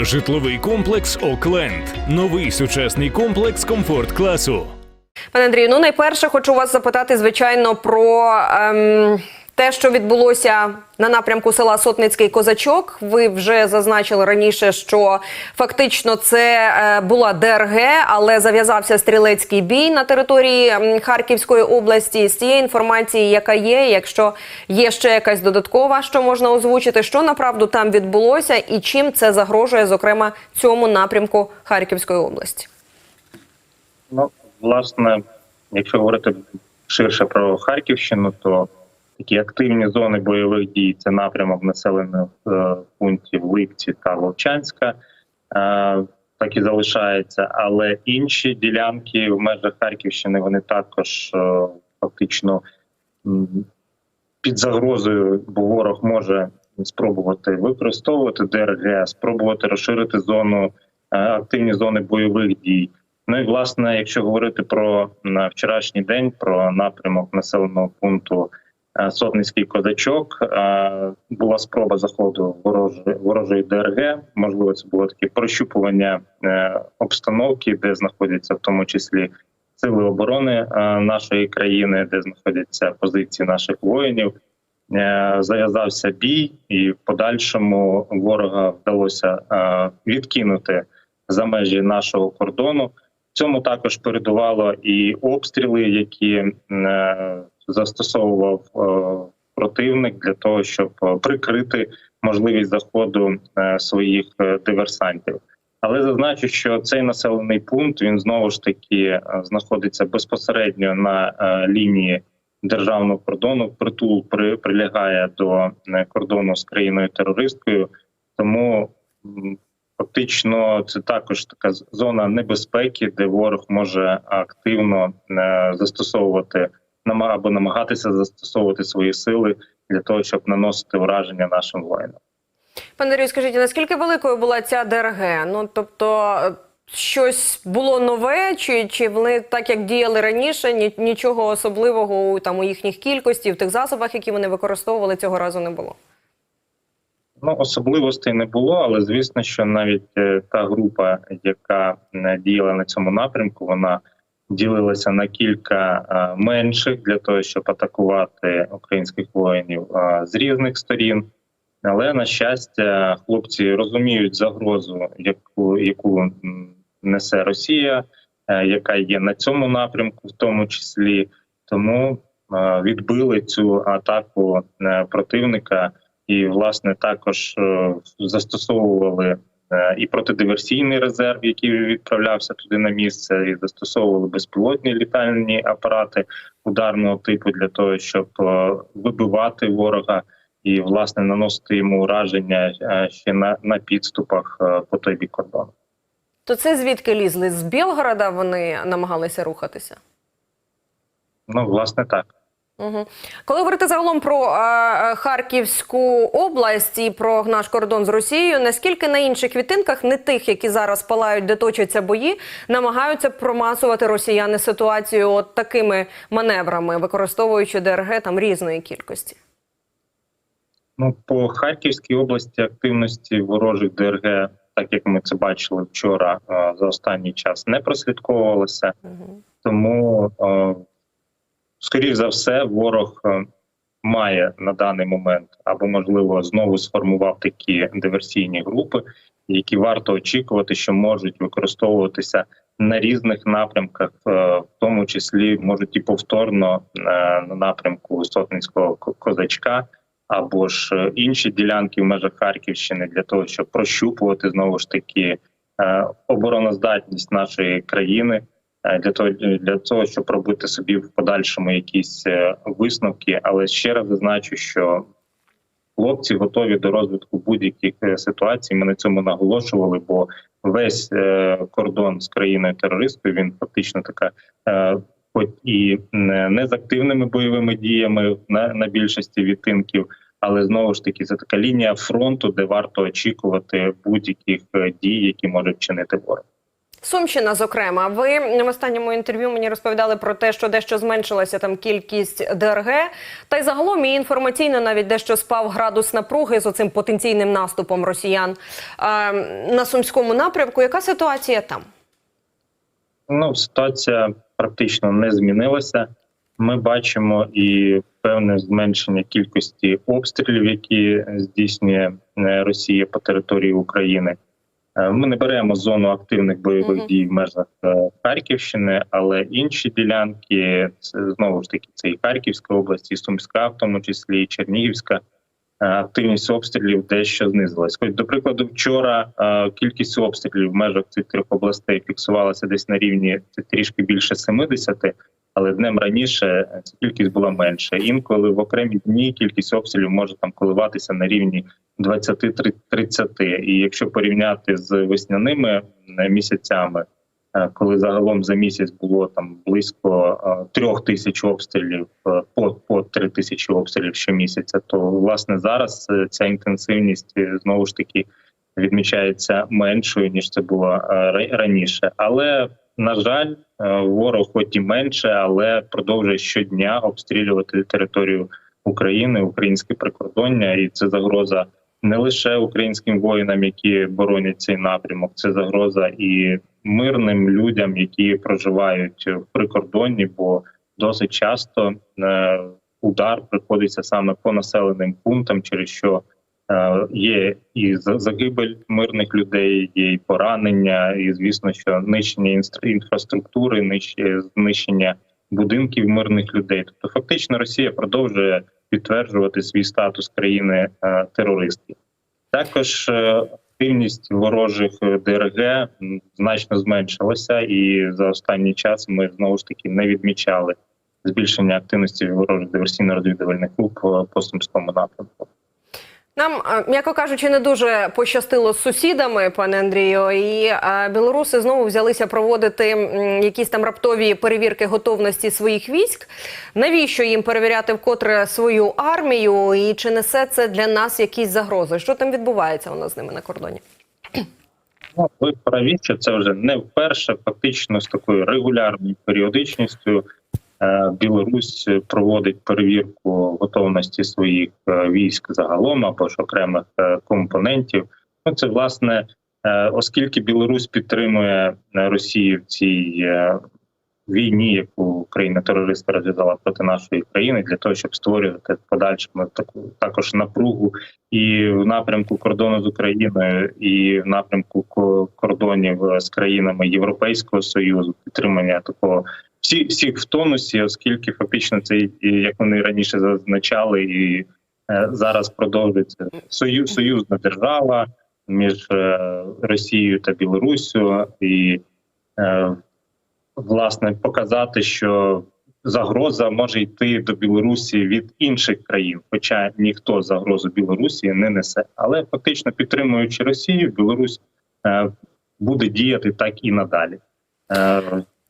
Житловий комплекс Окленд. Новий сучасний комплекс комфорт класу. Пане Андрію, ну найперше хочу вас запитати, звичайно, про ем, те, що відбулося на напрямку села Сотницький Козачок. Ви вже зазначили раніше, що фактично це е, була ДРГ, але зав'язався стрілецький бій на території Харківської області. З тієї інформації, яка є, якщо є ще якась додаткова, що можна озвучити, що направду там відбулося, і чим це загрожує, зокрема, цьому напрямку Харківської області. Ну, власне, якщо говорити ширше про Харківщину, то такі активні зони бойових дій це напрямок населених е, пунктів Липці та Вовчанська. Е, так і залишається, але інші ділянки в межах Харківщини вони також е, фактично під загрозою, бо ворог може спробувати використовувати ДРГ, спробувати розширити зону активні зони бойових дій. Ну і власне, якщо говорити про на вчорашній день, про напрямок населеного пункту Сотницький козачок, е, була спроба заходу ворожої ворожої ДРГ. Можливо, це було таке прощупування е, обстановки, де знаходяться в тому числі сили оборони е, нашої країни, де знаходяться позиції наших воїнів. Е, Зав'язався бій, і в подальшому ворога вдалося е, відкинути за межі нашого кордону. Цьому також передувало і обстріли, які е, застосовував е, противник для того, щоб е, прикрити можливість заходу своїх диверсантів. Але зазначу, що цей населений пункт він знову ж таки знаходиться безпосередньо на лінії державного кордону. Притул при, прилягає до кордону з країною терористкою, тому Фактично, це також така зона небезпеки, де ворог може активно е, застосовувати або намагатися застосовувати свої сили для того, щоб наносити враження нашим воїнам. Пане Андрію, скажіть, наскільки великою була ця ДРГ? Ну тобто е, щось було нове, чи, чи вони так як діяли раніше, ні, нічого особливого там у їхніх кількості, в тих засобах, які вони використовували, цього разу не було. Ну особливостей не було, але звісно, що навіть е, та група, яка е, діяла на цьому напрямку, вона ділилася на кілька е, менших для того, щоб атакувати українських воїнів з різних сторін. Але на щастя, хлопці розуміють загрозу, яку яку несе Росія, яка є на цьому напрямку, в тому числі, тому відбили цю атаку противника і власне також е, застосовували е, і протидиверсійний резерв, який відправлявся туди на місце, і застосовували безпілотні літальні апарати ударного типу для того, щоб е, вибивати ворога і власне наносити йому ураження ще на, на підступах по той бік кордону. То це звідки лізли? З Білгорода вони намагалися рухатися? Ну, власне, так. Угу. Коли говорити загалом про е, е, Харківську область і про наш кордон з Росією, наскільки на інших відтинках, не тих, які зараз палають, де точаться бої, намагаються промасувати росіяни ситуацію от такими маневрами, використовуючи ДРГ там різної кількості? Ну, по Харківській області активності ворожих ДРГ, так як ми це бачили вчора, е, за останній час не прослідковувалося. Угу. Тому, е, скоріш за все, ворог е, має на даний момент або, можливо, знову сформував такі диверсійні групи, які варто очікувати, що можуть використовуватися на різних напрямках, е, в тому числі можуть і повторно е, на напрямку Сотницького козачка. Або ж інші ділянки в межах Харківщини для того, щоб прощупувати знову ж таки обороноздатність нашої країни, для того, для того, щоб робити собі в подальшому якісь е, висновки. Але ще раз зазначу, що хлопці готові до розвитку будь-яких е, ситуацій. Ми на цьому наголошували, бо весь е, кордон з країною терористкою він фактично така. Е, Хоч і не з активними бойовими діями на, на більшості відтинків, але знову ж таки це така лінія фронту, де варто очікувати будь-яких е, дій, які можуть чинити ворог. Сумщина, зокрема, ви в останньому інтерв'ю мені розповідали про те, що дещо зменшилася там кількість ДРГ, та й загалом і інформаційно навіть дещо спав градус напруги з оцим потенційним наступом росіян на сумському напрямку. Яка ситуація там? Ну, ситуація практично не змінилася. Ми бачимо і певне зменшення кількості обстрілів, які здійснює е, Росія по території України. Е, Ми не беремо зону активних бойових дій в межах е, Харківщини, але інші ділянки це знову ж таки це і Харківська область, і Сумська, в тому числі і Чернігівська. Е, Активність обстрілів дещо знизилась. Хоч, до прикладу, вчора кількість обстрілів в межах цих трьох областей фіксувалася десь на рівні трішки більше 70, але днем раніше кількість була менша. Інколи в окремі дні кількість обстрілів може там коливатися на рівні 20-30. І якщо порівняти з весняними е, місяцями, е, коли загалом за місяць було там близько е, трьох тисяч обстрілів, по, по три тисячі обстрілів щомісяця, то власне зараз ця інтенсивність знову ж таки відмічається меншою ніж це було раніше. Але на жаль, ворог, хоч і менше, але продовжує щодня обстрілювати територію України, українське прикордоння, і це загроза не лише українським воїнам, які боронять цей напрямок, це загроза і мирним людям, які проживають в прикордонні, бо досить часто е, удар приходиться саме по населеним пунктам, через що е, є і за- загибель мирних людей, є і поранення, і звісно, що нищення інфраструктури, знищення будинків мирних людей. Тобто, фактично, Росія продовжує підтверджувати свій статус країни е, терористів. Також е, активність ворожих е, ДРГ значно зменшилася, і за останній час ми знову ж таки не відмічали збільшення активності ворожих диверсійно-розвідувальних е, по сумському напрямку. Нам, е, м'яко кажучи, не дуже пощастило з сусідами, пане Андрію, і е, білоруси знову взялися проводити якісь там раптові перевірки готовності своїх військ. Навіщо їм перевіряти вкотре свою армію? І чи несе це для нас якісь загрози? Що там відбувається у нас з ними на кордоні? Ну, ви праві, що це вже не вперше, фактично з такою регулярною періодичністю. Е, Білорусь проводить перевірку готовності своїх е, військ загалом або ж окремих е, компонентів. Ну це власне, оскільки Білорусь підтримує Росію в цій війні, яку країна терористка розв'язала проти нашої країни, для того, щоб створювати в подальшому таку також напругу і в напрямку кордону з Україною, і в напрямку кордонів з країнами Європейського союзу, підтримання такого всі всіх в тонусі, оскільки фактично це як вони раніше зазначали, і е, зараз продовжується союз, союзна держава між е, Росією та Білоруссю, і е, власне показати, що загроза може йти до Білорусі від інших країн, хоча ніхто загрозу Білорусі не несе. Але фактично підтримуючи Росію, Білорусь буде діяти так і надалі.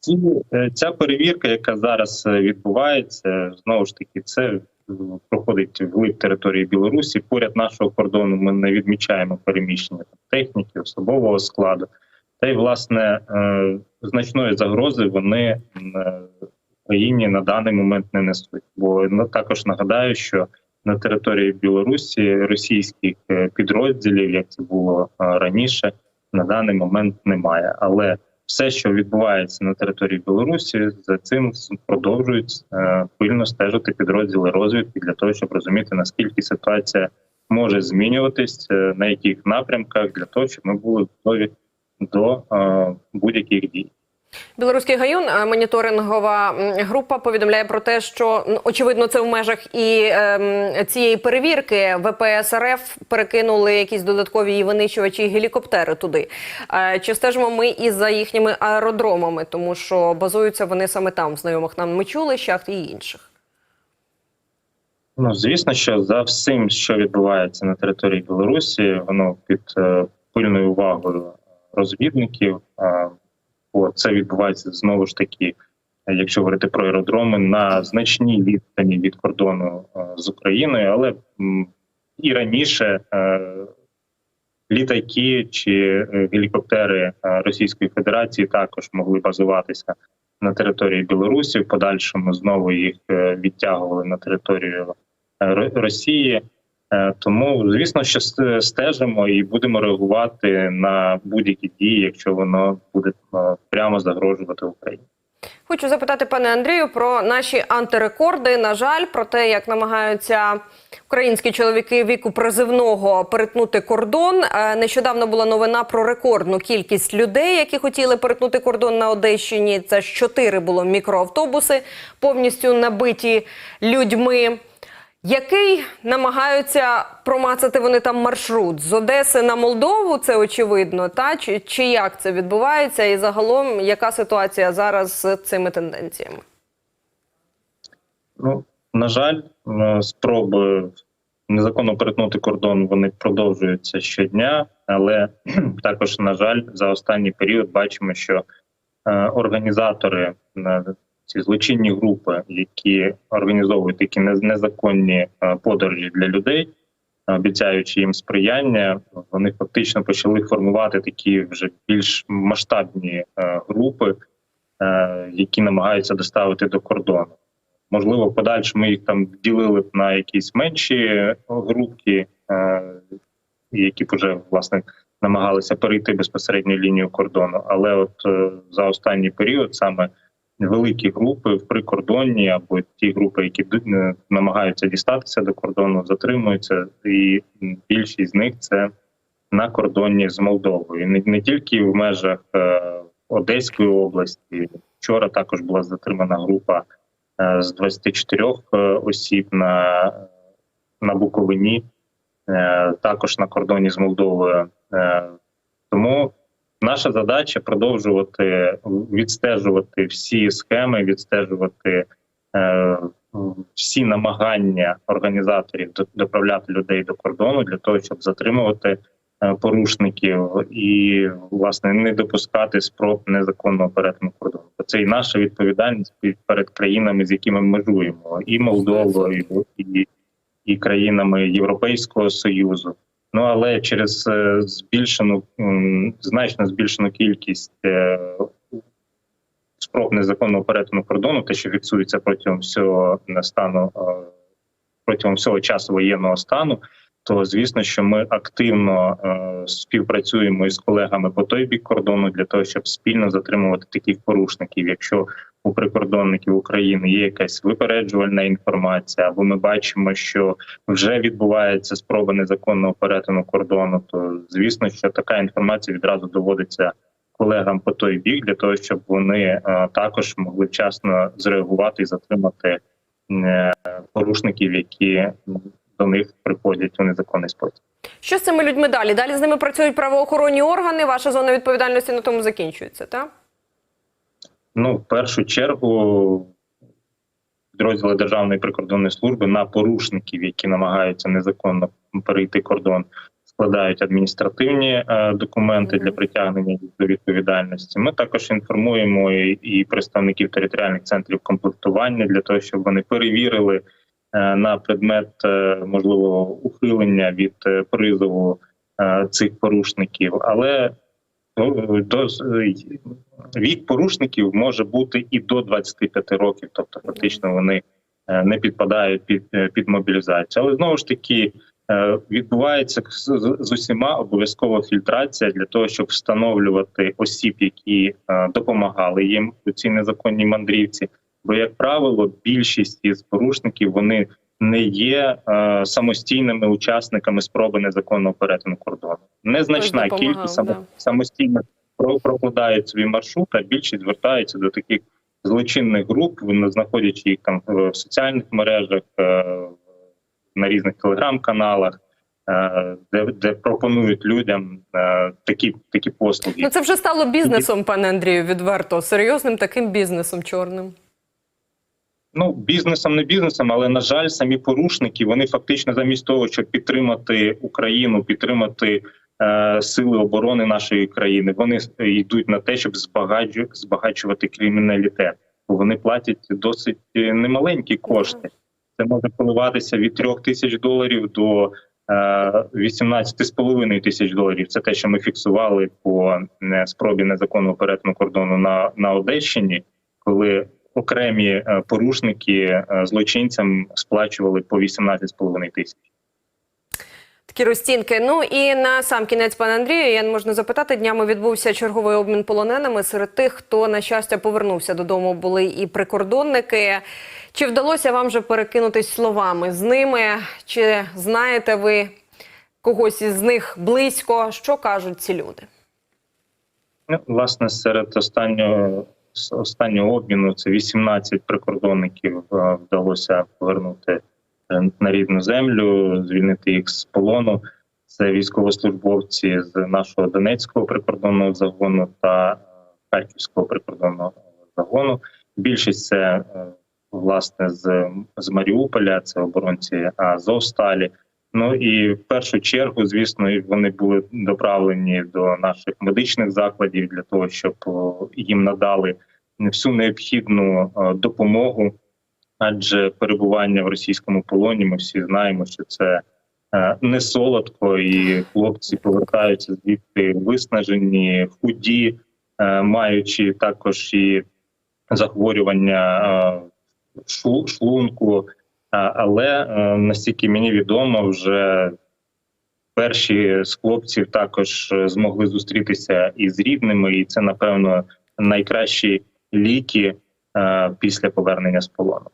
Ці, е, ця перевірка, яка зараз е, відбувається, знову ж таки, це е, проходить вглиб території Білорусі. Поряд нашого кордону ми не відмічаємо переміщення техніки, особового складу. Та й власне значної загрози вони м, е, країні на даний момент не несуть. Бо ну, також нагадаю, що на території Білорусі російських підрозділів, як це було раніше, на даний момент немає. Але все, що відбувається на території Білорусі, за цим продовжують е, пильно стежити підрозділи розвідки для того, щоб розуміти наскільки ситуація може змінюватись, е, на яких напрямках, для того, щоб ми були готові до е, будь-яких дій. Білоруський гаюн е, моніторингова група повідомляє про те, що очевидно це в межах і ем, цієї перевірки ВПС РФ перекинули якісь додаткові винищувачі гелікоптери туди. Е, чи стежимо ми і за їхніми аеродромами, тому що базуються вони саме там, в знайомих нам мечулищах і інших. Ну звісно, що за всім, що відбувається на території Білорусі, воно під е, пильною увагою розвідників. Е, бо це відбувається знову ж таки, е, якщо говорити про аеродроми, на значній відстані від кордону е, з Україною, але і раніше е, літаки чи гелікоптери Російської Федерації також могли базуватися на території Білорусі. В подальшому знову їх відтягували на територію Ро- Росії. Е, Тому, звісно, що стежимо і будемо реагувати на будь-які дії, якщо воно буде е, прямо загрожувати Україні. Хочу запитати пане Андрію про наші антирекорди. На жаль, про те, як намагаються українські чоловіки віку призивного перетнути кордон. Е, Нещодавно була новина про рекордну кількість людей, які хотіли перетнути кордон на Одещині. Це чотири було мікроавтобуси, повністю набиті людьми. Який намагаються промацати вони там маршрут з Одеси на Молдову? Це очевидно, та чи, чи як це відбувається, і загалом яка ситуація зараз з цими тенденціями? Ну на жаль, е, спроби незаконно перетнути кордон вони продовжуються щодня, але також, на жаль, за останній період бачимо, що е, організатори е, ці злочинні групи, які організовують такі незаконні е, подорожі для людей, обіцяючи їм сприяння, вони фактично почали формувати такі вже більш масштабні е, групи, е, які намагаються доставити до кордону. Можливо, в подальшому їх там ділили б на якісь менші групки, які б вже власне намагалися перейти безпосередньо лінію кордону. Але от за останній період саме великі групи в прикордонні або ті групи, які е, намагаються дістатися до кордону, затримуються, і більшість з них це на кордоні з Молдовою. Не, не тільки в межах е, Одеської області. Вчора також була затримана група е, з 24 е, осіб на, на Буковині, також на кордоні з Молдовою. Тому наша задача продовжувати відстежувати всі схеми, відстежувати е, всі намагання організаторів доправляти людей до кордону для того, щоб затримувати е, порушників і власне не допускати спроб незаконного перетину кордону. Це і наша відповідальність перед країнами, з якими ми межуємо, і Молдовою, і, і країнами Європейського союзу. Ну але через е, збільшену значно збільшену кількість е, спроб незаконного перетину кордону, те, що фіксується протягом всього стану е, протягом всього часу воєнного стану, то звісно, що ми активно співпрацюємо із колегами по той бік кордону для того, щоб спільно затримувати таких порушників. Якщо у прикордонників України є якась випереджувальна інформація, або ми бачимо, що вже відбувається спроба незаконного перетину кордону, то звісно, що така інформація відразу доводиться колегам по той бік для того, щоб вони е, також могли вчасно зреагувати і затримати е, порушників, які до них приходять у незаконний спосіб. Що з цими людьми далі? Далі з ними працюють правоохоронні органи. Ваша зона відповідальності на тому закінчується, так? Ну, в першу чергу, підрозділи Державної прикордонної служби на порушників, які намагаються незаконно перейти кордон, складають адміністративні е, документи для притягнення їх до відповідальності. Ми також інформуємо і, і представників територіальних центрів комплектування для того, щоб вони перевірили е, на предмет е, можливого ухилення від е, призову е, цих порушників. Але ну, до е, вік порушників може бути і до 25 років, тобто фактично вони е, не підпадають під, е, під мобілізацію. Але знову ж таки е, відбувається з, усіма обов'язкова фільтрація для того, щоб встановлювати осіб, які допомагали їм у цій незаконній мандрівці. Бо, як правило, більшість із порушників вони не є е, самостійними учасниками спроби незаконного перетину кордону. Незначна кількість да. самостійно про- прокладають свій маршрут, а більшість звертаються до таких злочинних груп, знаходячи їх там в соціальних мережах, е, на різних телеграм-каналах, е, де, де пропонують людям е, такі, такі послуги. Ну це вже стало бізнесом, пане Андрію, відверто серйозним таким бізнесом чорним. Ну, бізнесом не бізнесом, але на жаль, самі порушники вони фактично замість того, щоб підтримати Україну, підтримати сили оборони нашої країни, вони йдуть на те, щоб збагачувати криміналітет. Вони платять досить е, немаленькі кошти. Це може коливатися від трьох тисяч доларів до е, 18,5 тисяч доларів. Це те, що ми фіксували по е, спробі незаконного перетину кордону на, на Одещині, коли окремі е, порушники е, злочинцям сплачували по 18,5 тисяч. Такі розцінки. Ну і на сам кінець, пане Андрію, я не можна запитати. Днями відбувся черговий обмін полоненими. Серед тих, хто на щастя повернувся додому, були і прикордонники. Чи вдалося вам вже перекинутись словами з ними? Чи знаєте ви когось із них близько? Що кажуть ці люди? Ну, власне, серед останнього останнього обміну це 18 прикордонників е, вдалося повернути на рідну землю, звільнити їх з полону. Це військовослужбовці з нашого Донецького прикордонного загону та е, Харківського прикордонного загону. Більшість це е, власне з, з Маріуполя, це оборонці Азовсталі. Ну і в першу чергу, звісно, вони були доправлені до наших медичних закладів для того, щоб їм надали всю необхідну е, допомогу. Адже перебування в російському полоні, ми всі знаємо, що це е, не солодко, і хлопці повертаються звідти виснажені, худі, е, маючи також і захворювання е, шлунку. Але настільки мені відомо, вже перші з хлопців також змогли зустрітися із рідними, і це напевно найкращі ліки після повернення з полону.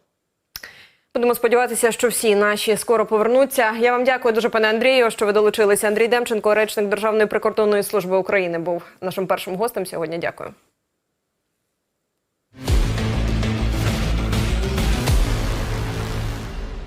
Будемо сподіватися, що всі наші скоро повернуться. Я вам дякую дуже, пане Андрію, що ви долучилися. Андрій Демченко, речник Державної прикордонної служби України, був нашим першим гостем сьогодні. Дякую.